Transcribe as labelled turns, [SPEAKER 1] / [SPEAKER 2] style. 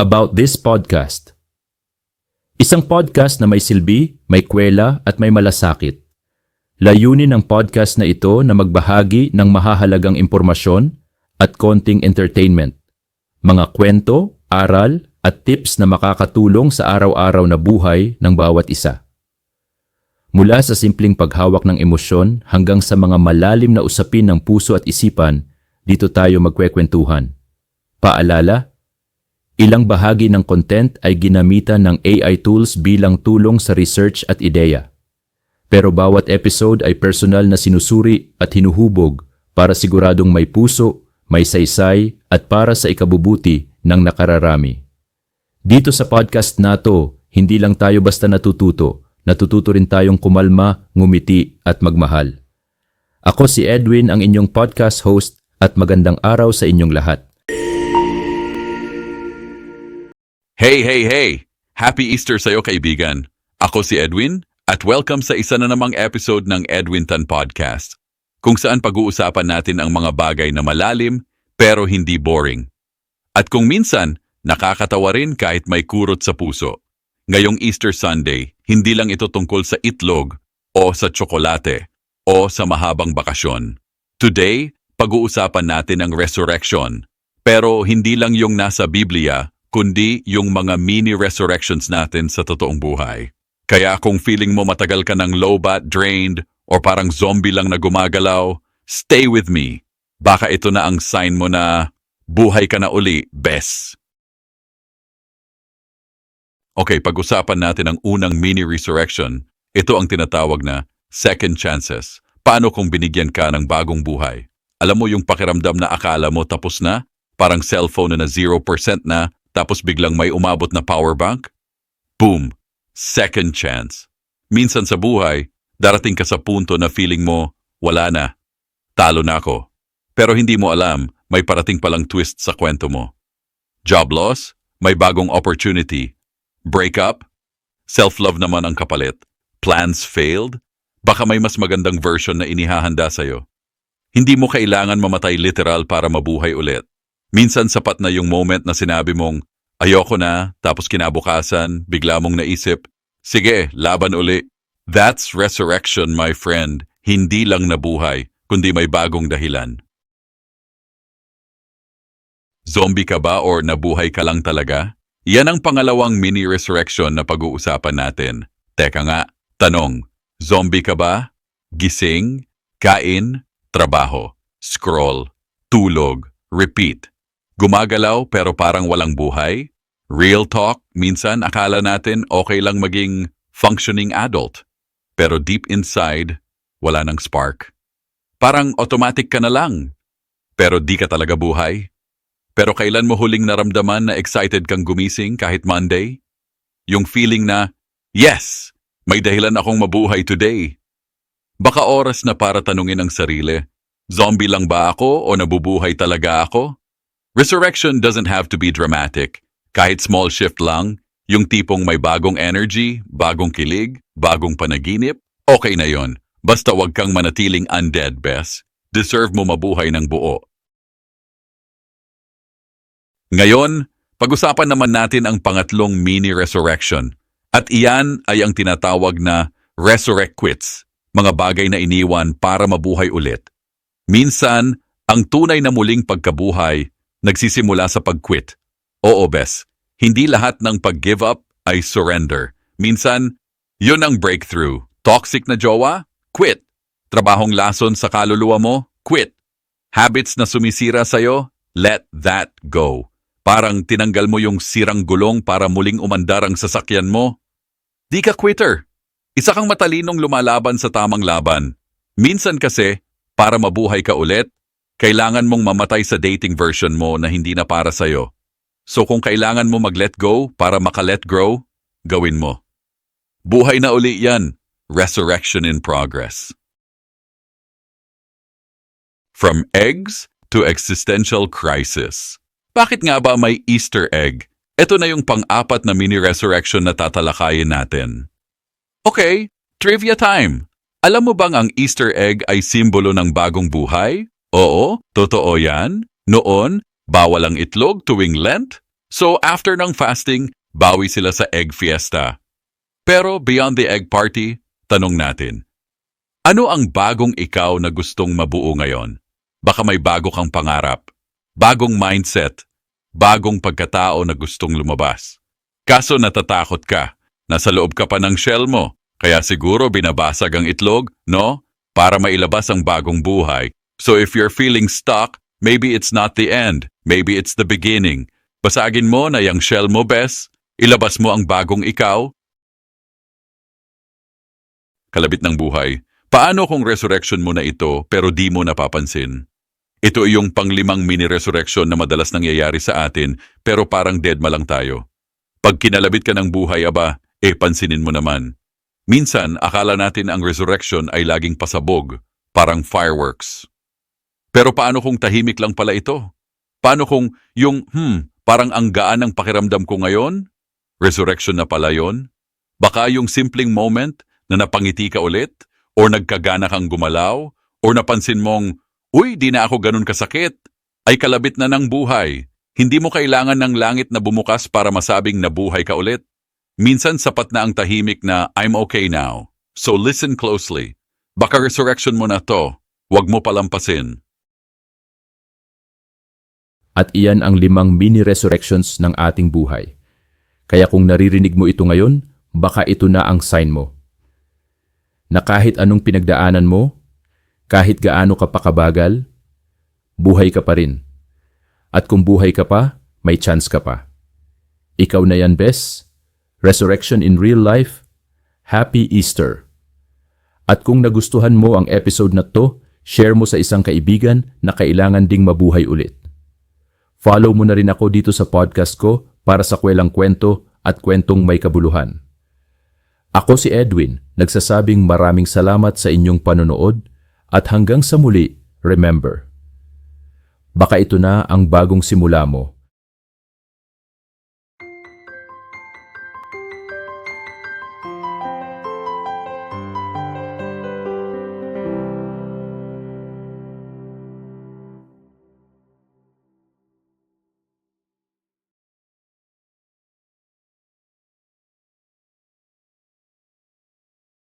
[SPEAKER 1] About this podcast. Isang podcast na may silbi, may kwela at may malasakit. Layunin ng podcast na ito na magbahagi ng mahahalagang impormasyon at konting entertainment. Mga kwento, aral at tips na makakatulong sa araw-araw na buhay ng bawat isa. Mula sa simpleng paghawak ng emosyon hanggang sa mga malalim na usapin ng puso at isipan, dito tayo magkwekwentuhan. Paalala, ilang bahagi ng content ay ginamitan ng AI tools bilang tulong sa research at ideya. Pero bawat episode ay personal na sinusuri at hinuhubog para siguradong may puso, may saysay at para sa ikabubuti ng nakararami. Dito sa podcast nato, hindi lang tayo basta natututo, natututo rin tayong kumalma, ngumiti at magmahal. Ako si Edwin, ang inyong podcast host at magandang araw sa inyong lahat.
[SPEAKER 2] Hey, hey, hey! Happy Easter sa'yo, kaibigan. Ako si Edwin at welcome sa isa na namang episode ng Edwin Tan Podcast, kung saan pag-uusapan natin ang mga bagay na malalim pero hindi boring. At kung minsan, nakakatawa rin kahit may kurot sa puso. Ngayong Easter Sunday, hindi lang ito tungkol sa itlog o sa tsokolate o sa mahabang bakasyon. Today, pag-uusapan natin ang resurrection. Pero hindi lang yung nasa Biblia, kundi yung mga mini resurrections natin sa totoong buhay. Kaya kung feeling mo matagal ka ng low-bat drained or parang zombie lang na gumagalaw, stay with me. Baka ito na ang sign mo na buhay ka na uli, bes. Okay, pag-usapan natin ang unang mini resurrection. Ito ang tinatawag na second chances. Paano kung binigyan ka ng bagong buhay? Alam mo yung pakiramdam na akala mo tapos na? Parang cellphone na na 0% na tapos biglang may umabot na power bank? Boom! Second chance. Minsan sa buhay, darating ka sa punto na feeling mo, wala na. Talo na ako. Pero hindi mo alam, may parating palang twist sa kwento mo. Job loss, may bagong opportunity. Breakup, self-love naman ang kapalit. Plans failed, baka may mas magandang version na inihahanda sa'yo. Hindi mo kailangan mamatay literal para mabuhay ulit. Minsan sapat na yung moment na sinabi mong, ayoko na, tapos kinabukasan, bigla mong naisip, sige, laban uli. That's resurrection, my friend. Hindi lang nabuhay, kundi may bagong dahilan. Zombie ka ba or nabuhay ka lang talaga? Yan ang pangalawang mini-resurrection na pag-uusapan natin. Teka nga, tanong, zombie ka ba? Gising, kain, trabaho, scroll, tulog, repeat. Gumagalaw pero parang walang buhay? Real talk, minsan akala natin okay lang maging functioning adult. Pero deep inside, wala nang spark. Parang automatic ka na lang. Pero di ka talaga buhay. Pero kailan mo huling naramdaman na excited kang gumising kahit Monday? Yung feeling na, yes, may dahilan akong mabuhay today. Baka oras na para tanungin ang sarili, zombie lang ba ako o nabubuhay talaga ako? Resurrection doesn't have to be dramatic. Kahit small shift lang, yung tipong may bagong energy, bagong kilig, bagong panaginip, okay na yon. Basta wag kang manatiling undead, Bess. Deserve mo mabuhay ng buo. Ngayon, pag-usapan naman natin ang pangatlong mini-resurrection. At iyan ay ang tinatawag na resurrect quits, mga bagay na iniwan para mabuhay ulit. Minsan, ang tunay na muling pagkabuhay nagsisimula sa pag-quit. Oo, Bes, hindi lahat ng pag-give up ay surrender. Minsan, yun ang breakthrough. Toxic na jowa? Quit. Trabahong lason sa kaluluwa mo? Quit. Habits na sumisira sa'yo? Let that go. Parang tinanggal mo yung sirang gulong para muling umandar ang sasakyan mo. Di ka quitter. Isa kang matalinong lumalaban sa tamang laban. Minsan kasi, para mabuhay ka ulit, kailangan mong mamatay sa dating version mo na hindi na para sa'yo. So kung kailangan mo mag-let go para maka-let grow, gawin mo. Buhay na uli yan. Resurrection in progress. From eggs to existential crisis. Bakit nga ba may Easter egg? Ito na yung pang-apat na mini-resurrection na tatalakayin natin. Okay, trivia time. Alam mo bang ang Easter egg ay simbolo ng bagong buhay? Oo, totoo yan. Noon, bawal ang itlog tuwing Lent. So after ng fasting, bawi sila sa egg fiesta. Pero beyond the egg party, tanong natin. Ano ang bagong ikaw na gustong mabuo ngayon? Baka may bago kang pangarap, bagong mindset, bagong pagkatao na gustong lumabas. Kaso natatakot ka, nasa loob ka pa ng shell mo, kaya siguro binabasag ang itlog, no? Para mailabas ang bagong buhay. So if you're feeling stuck, maybe it's not the end, maybe it's the beginning. Basagin mo na yung shell mo, bes. Ilabas mo ang bagong ikaw. Kalabit ng buhay. Paano kung resurrection mo na ito pero di mo napapansin? Ito ay yung panglimang mini-resurrection na madalas nangyayari sa atin pero parang dead ma lang tayo. Pag kinalabit ka ng buhay, aba, eh pansinin mo naman. Minsan, akala natin ang resurrection ay laging pasabog, parang fireworks. Pero paano kung tahimik lang pala ito? Paano kung yung, hmm, parang ang gaan ng pakiramdam ko ngayon? Resurrection na pala yon? Baka yung simpleng moment na napangiti ka ulit? Or nagkagana kang gumalaw? Or napansin mong, uy, di na ako ganun kasakit? Ay kalabit na ng buhay. Hindi mo kailangan ng langit na bumukas para masabing nabuhay ka ulit. Minsan sapat na ang tahimik na I'm okay now. So listen closely. Baka resurrection mo na to. Huwag mo palampasin.
[SPEAKER 1] At iyan ang limang mini-resurrections ng ating buhay. Kaya kung naririnig mo ito ngayon, baka ito na ang sign mo. Na kahit anong pinagdaanan mo, kahit gaano ka pa kabagal, buhay ka pa rin. At kung buhay ka pa, may chance ka pa. Ikaw na yan, Bes. Resurrection in real life. Happy Easter. At kung nagustuhan mo ang episode na to, share mo sa isang kaibigan na kailangan ding mabuhay ulit. Follow mo na rin ako dito sa podcast ko para sa kwelang kwento at kwentong may kabuluhan. Ako si Edwin, nagsasabing maraming salamat sa inyong panonood at hanggang sa muli, remember, baka ito na ang bagong simula mo